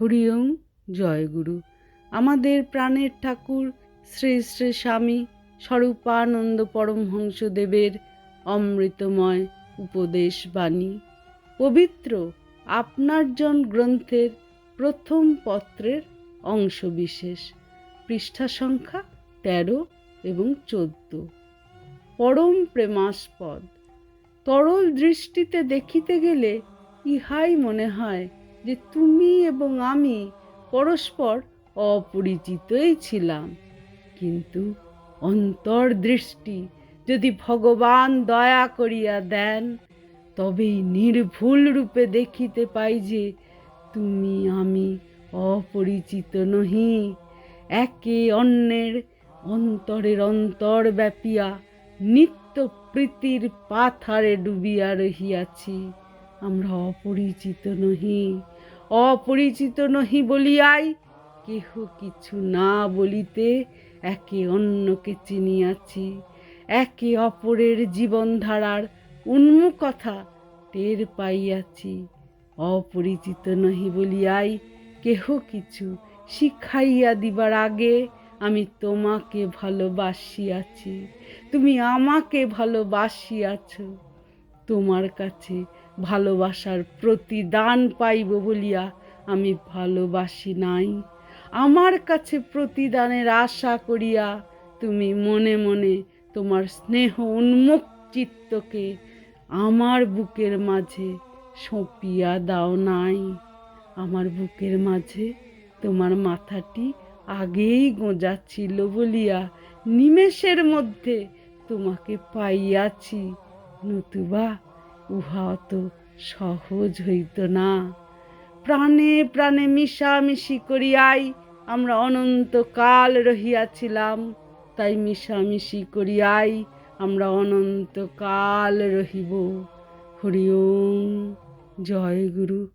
হরিওং জয়গুরু আমাদের প্রাণের ঠাকুর শ্রী শ্রী স্বামী স্বরূপানন্দ পরমহংসদেবের অমৃতময় উপদেশ বাণী। পবিত্র আপনার জন গ্রন্থের প্রথম পত্রের অংশবিশেষ। পৃষ্ঠা সংখ্যা তেরো এবং চোদ্দ। পরম প্রেমাস্পদ। তরল দৃষ্টিতে দেখিতে গেলে ইহাই মনে হয় যে তুমি এবং আমি পরস্পর অপরিচিতই ছিলাম। কিন্তু অন্তর্দৃষ্টি যদি ভগবান দয়া করিয়া দেন, তবেই নির্ভুল রূপে দেখিতে পাই যে তুমি আমি অপরিচিত নহি। একে অন্যের অন্তরের অন্তর ব্যাপিয়া নিত্য প্রীতির পাথারে ডুবিয়া রহিয়াছি। আমরা অপরিচিত নহি। অপরিচিত নহি বলিয়াই, কেহ কিছু না বলিতে একে অন্যকে চিনিয়াছি। একে অপরের জীবনধারার উন্মুখতা টের পাইয়াছি। অপরিচিত নহি বলিয়াই কেহ কিছু শিখাইয়া দিবার আগে আমি তোমাকে ভালোবাসিয়াছি। তুমি আমাকে ভালোবাসিয়াছ। তোমার কাছে ভালোবাসার প্রতিদান পাইব বলিয়া আমি ভালোবাসি নাই। আমার কাছে প্রতিদানের আশা করিয়া তুমি মনে মনে তোমার স্নেহ উন্মুখ চিত্তকে আমার বুকের মাঝে সঁপিয়া দাও নাই। আমার বুকের মাঝে তোমার মাথাটি আগেই গোঁজা ছিল বলিয়া নিমেষের মধ্যে তোমাকে পাইয়াছি। নতুবা উহা অত সহজ হইত না। প্রাণে প্রাণে মিশামিশি করিয়াই আমরা অনন্তকাল রহিয়াছিলাম। তাই মিশামিশি করিয়াই আমরা অনন্তকাল রহিব। হরি ওম, জয় গুরু।